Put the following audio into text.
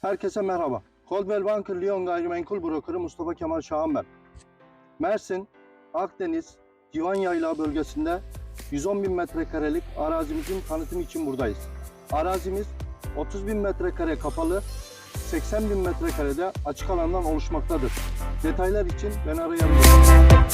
Herkese merhaba. Coldwell Banker Lyon Gayrimenkul Brokeri Mustafa Kemal Şahan ben. Mersin, Akdeniz, Divan Yaylağı bölgesinde 110 bin metrekarelik arazimizin tanıtımı için buradayız. Arazimiz 30 bin metrekare kapalı, 80 bin metrekarede açık alandan oluşmaktadır. Detaylar için beni arayabilirsiniz.